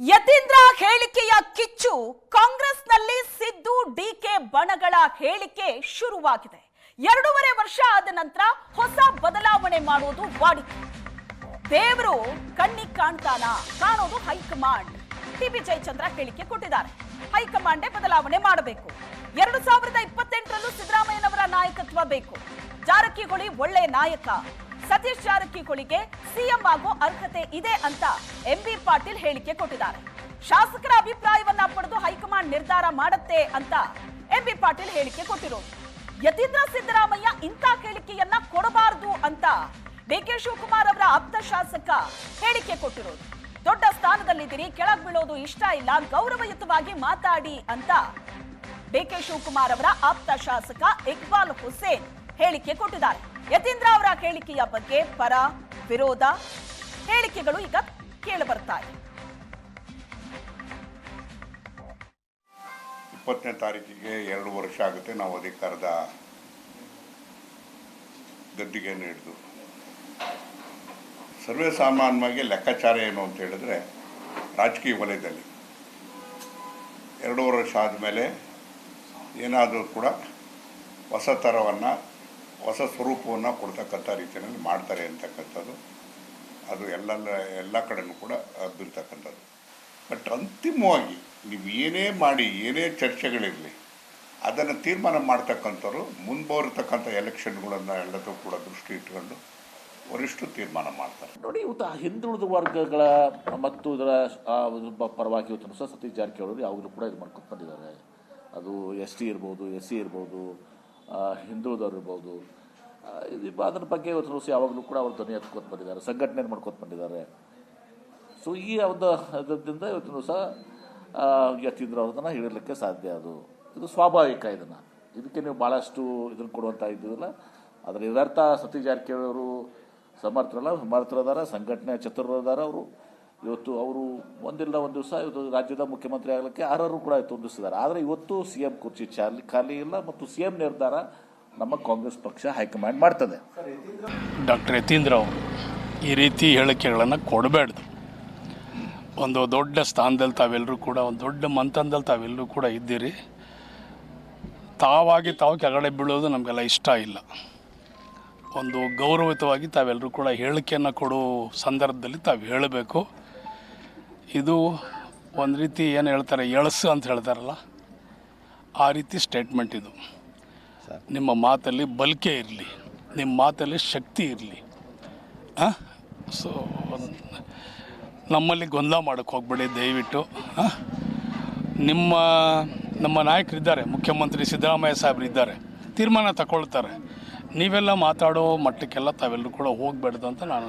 ಯತೀಂದ್ರ ಹೇಳಿಕೆಯ ಕಿಚ್ಚು ಕಾಂಗ್ರೆಸ್ನಲ್ಲಿ ಸಿದ್ದು ಡಿಕೆ ಬಣಗಳ ಹೇಳಿಕೆ ಶುರುವಾಗಿದೆ. ಎರಡೂವರೆ ವರ್ಷ ಆದ ನಂತರ ಹೊಸ ಬದಲಾವಣೆ ಮಾಡುವುದು ವಾಡಿಕೆ. ದೇವರು ಕಣ್ಣಿಗೆ ಕಾಣ್ತಾನ, ಕಾಣೋದು ಹೈಕಮಾಂಡ್. ಟಿಬಿ ಜಯಚಂದ್ರ ಹೇಳಿಕೆ ಕೊಟ್ಟಿದ್ದಾರೆ. ಹೈಕಮಾಂಡೇ ಬದಲಾವಣೆ ಮಾಡಬೇಕು. ಎರಡು ಸಾವಿರದ ಇಪ್ಪತ್ತೆಂಟರಲ್ಲೂ ಸಿದ್ದರಾಮಯ್ಯನವರ ನಾಯಕತ್ವ ಬೇಕು. ಜಾರಕಿಹೊಳಿ ಒಳ್ಳೆ ನಾಯಕ. ಸತೀಶ್ ಜಾರಕಿಹೊಳಿಗೆ ಸಿಎಂ ಆಗೋ ಅರ್ಹತೆ ಇದೆ ಅಂತ ಎಂಬಿ ಪಾಟೀಲ್ ಹೇಳಿಕೆ ಕೊಟ್ಟಿದ್ದಾರೆ. ಶಾಸಕರ ಅಭಿಪ್ರಾಯವನ್ನ ಪಡೆದು ಹೈಕಮಾಂಡ್ ನಿರ್ಧಾರ ಮಾಡುತ್ತೆ ಅಂತ ಎಂಬಿ ಪಾಟೀಲ್ ಹೇಳಿಕೆ ಕೊಟ್ಟಿರೋದು. ಯತೀಂದ್ರ ಸಿದ್ದರಾಮಯ್ಯ ಇಂಥ ಹೇಳಿಕೆಯನ್ನ ಕೊಡಬಾರದು ಅಂತ ಡಿಕೆ ಶಿವಕುಮಾರ್ ಅವರ ಆಪ್ತ ಶಾಸಕ ಹೇಳಿಕೆ ಕೊಟ್ಟಿರೋದು. ದೊಡ್ಡ ಸ್ಥಾನದಲ್ಲಿದ್ದೀರಿ, ಕೆಳಗ್ ಬೀಳೋದು ಇಷ್ಟ ಇಲ್ಲ, ಗೌರವಯುತವಾಗಿ ಮಾತಾಡಿ ಅಂತ ಡಿಕೆ ಶಿವಕುಮಾರ್ ಅವರ ಆಪ್ತ ಶಾಸಕ ಇಕ್ಬಾಲ್ ಹುಸೇನ್ ಹೇಳಿಕೆ ಕೊಟ್ಟಿದ್ದಾರೆ. ಯತೀಂದ್ರ ಅವರ ಹೇಳಿಕೆಯ ಬಗ್ಗೆ ಪರ ವಿರೋಧ ಹೇಳಿಕೆಗಳು ಈಗ ಕೇಳಿಬರ್ತಾ ಇದೆ. ಇಪ್ಪತ್ತನೇ ತಾರೀಕಿಗೆ ಎರಡು ವರ್ಷ ಆಗುತ್ತೆ ನಾವು ಅಧಿಕಾರದ ಗದ್ದಿಗೆ ಹಿಡಿದು ಸರ್ವೇ ಸಾಮಾನ್ಯವಾಗಿ ಲೆಕ್ಕಾಚಾರ ಏನು ಅಂತ ಹೇಳಿದ್ರೆ ರಾಜಕೀಯ ವಲಯದಲ್ಲಿ. ಎರಡು ವರ್ಷ ಆದಮೇಲೆ ಏನಾದರೂ ಕೂಡ ಹೊಸ ಥರವನ್ನು ಹೊಸ ಸ್ವರೂಪವನ್ನು ಕೊಡ್ತಕ್ಕಂಥ ರೀತಿಯಲ್ಲಿ ಮಾಡ್ತಾರೆ ಅಂತಕ್ಕಂಥದ್ದು. ಅದು ಎಲ್ಲ ಎಲ್ಲ ಕಡೆಯೂ ಕೂಡ ಬೀರ್ತಕ್ಕಂಥದ್ದು ಬಟ್ ಅಂತಿಮವಾಗಿ ನೀವು ಏನೇ ಮಾಡಿ, ಏನೇ ಚರ್ಚೆಗಳಿರಲಿ, ಅದನ್ನು ತೀರ್ಮಾನ ಮಾಡ್ತಕ್ಕಂಥವ್ರು ಮುಂಬರ್ತಕ್ಕಂಥ ಎಲೆಕ್ಷನ್ಗಳನ್ನು ಎಲ್ಲದೂ ಕೂಡ ದೃಷ್ಟಿ ಇಟ್ಕೊಂಡು ವರಿಷ್ಠ ತೀರ್ಮಾನ ಮಾಡ್ತಾರೆ. ನೋಡಿ, ಇವತ್ತು ಹಿಂದುಳಿದ ವರ್ಗಗಳ ಮತ್ತು ಇದರ ಪರವಾಗಿ ಇವತ್ತು ಸತೀಶ್ ಜಾರಕಿಹೊಳಿ ಅವರು ಕೂಡ ಇದು ಮಾಡ್ಕೊಂಡು ಬಂದಿದ್ದಾರೆ. ಅದು ಎಸ್ ಟಿ ಇರ್ಬೋದು, ಎಸ್ ಸಿ ಇರ್ಬೋದು ಆ, ಇದು ಅದರ ಬಗ್ಗೆ ಇವತ್ತು ಯಾವಾಗಲೂ ಕೂಡ ಅವರು ಧ್ವನಿ ಎತ್ಕೊತ ಬಂದಿದ್ದಾರೆ ಸಂಘಟನೆ ಮಾಡ್ಕೊತ ಬಂದಿದ್ದಾರೆ. ಸೊ ಈ ಒಂದು ಅದರಿಂದ ಇವತ್ತು ಸಹ ಯತೀಂದ್ರ ಅವ್ರದನ್ನ ಹಿಡಿಲಿಕ್ಕೆ ಸಾಧ್ಯ ಅದು. ಇದು ಸ್ವಾಭಾವಿಕ ಇದನ್ನು. ಇದಕ್ಕೆ ನೀವು ಭಾಳಷ್ಟು ಇದನ್ನು ಕೊಡುವಂಥ ಇದ್ದಿಲ್ಲ ಅದರ ಇದರ್ಥ ಸತೀಶ್ ಜಾರಕಿಹೊಳಿ ಅವರು ಸಮರ್ಥರಲ್ಲ ಸಮರ್ಥರದಾರ ಸಂಘಟನೆ ಚತುರದಾರ ಅವರು ಇವತ್ತು ಅವರು ಒಂದಿಲ್ಲ, ಒಂದು ದಿವಸ ಇವತ್ತು ರಾಜ್ಯದ ಮುಖ್ಯಮಂತ್ರಿ ಆಗಲಿಕ್ಕೆ ಅರ್ಹರು ಕೂಡ ತುಂಬಿಸಿದ್ದಾರೆ. ಆದರೆ ಇವತ್ತು ಸಿ ಎಂ ಕುರ್ಚಿ ಚಾಲಿ ಖಾಲಿ ಇಲ್ಲ ಮತ್ತು ಸಿ ಎಂ ನಿರ್ಧಾರ ನಮ್ಮ ಕಾಂಗ್ರೆಸ್ ಪಕ್ಷ ಹೈಕಮಾಂಡ್ ಮಾಡ್ತದೆ. ಡಾಕ್ಟರ್ ಯತೀಂದ್ರ ಅವರು ಈ ರೀತಿ ಹೇಳಿಕೆಗಳನ್ನು ಕೊಡಬೇಡ್ದು. ಒಂದು ದೊಡ್ಡ ಸ್ಥಾನದಲ್ಲಿ ತಾವೆಲ್ಲರೂ ಕೂಡ, ಒಂದು ದೊಡ್ಡ ಮಂತನದಲ್ಲಿ ತಾವೆಲ್ಲರೂ ಕೂಡ ಇದ್ದೀರಿ. ತಾವಾಗಿ ತಾವು ಕೆಳಗಡೆ ಬೀಳೋದು ನಮಗೆಲ್ಲ ಇಷ್ಟ ಇಲ್ಲ. ಒಂದು ಗೌರವಯುತವಾಗಿ ತಾವೆಲ್ಲರೂ ಕೂಡ ಹೇಳಿಕೆಯನ್ನು ಕೊಡೋ ಸಂದರ್ಭದಲ್ಲಿ ತಾವು ಹೇಳಬೇಕು. ಇದು ಒಂದು ರೀತಿ ಏನು ಹೇಳ್ತಾರೆ ಎಳಸು ಅಂತ ಹೇಳ್ತಾರಲ್ಲ ಆ ರೀತಿ ಸ್ಟೇಟ್ಮೆಂಟ್ ಇದು. ನಿಮ್ಮ ಮಾತಲ್ಲಿ ಬಲ್ಕೆ ಇರಲಿ ನಿಮ್ಮ ಮಾತಲ್ಲಿ ಶಕ್ತಿ ಇರಲಿ. ಸೊ ನಮ್ಮಲ್ಲಿ ಗೊಂದಲ ಮಾಡೋಕ್ಕೆ ಹೋಗ್ಬೇಡಿ ದಯವಿಟ್ಟು? ನಿಮ್ಮ ನಮ್ಮ ನಾಯಕರಿದ್ದಾರೆ ಮುಖ್ಯಮಂತ್ರಿ ಸಿದ್ದರಾಮಯ್ಯ ಸಾಹೇಬರಿದ್ದಾರೆ ತೀರ್ಮಾನ ತಗೊಳ್ತಾರೆ. ನೀವೆಲ್ಲ ಮಾತಾಡೋ ಮಟ್ಟಕ್ಕೆಲ್ಲ ತಾವೆಲ್ಲರೂ ಕೂಡ ಹೋಗ್ಬೇಡ್ದು ಅಂತ ನಾನು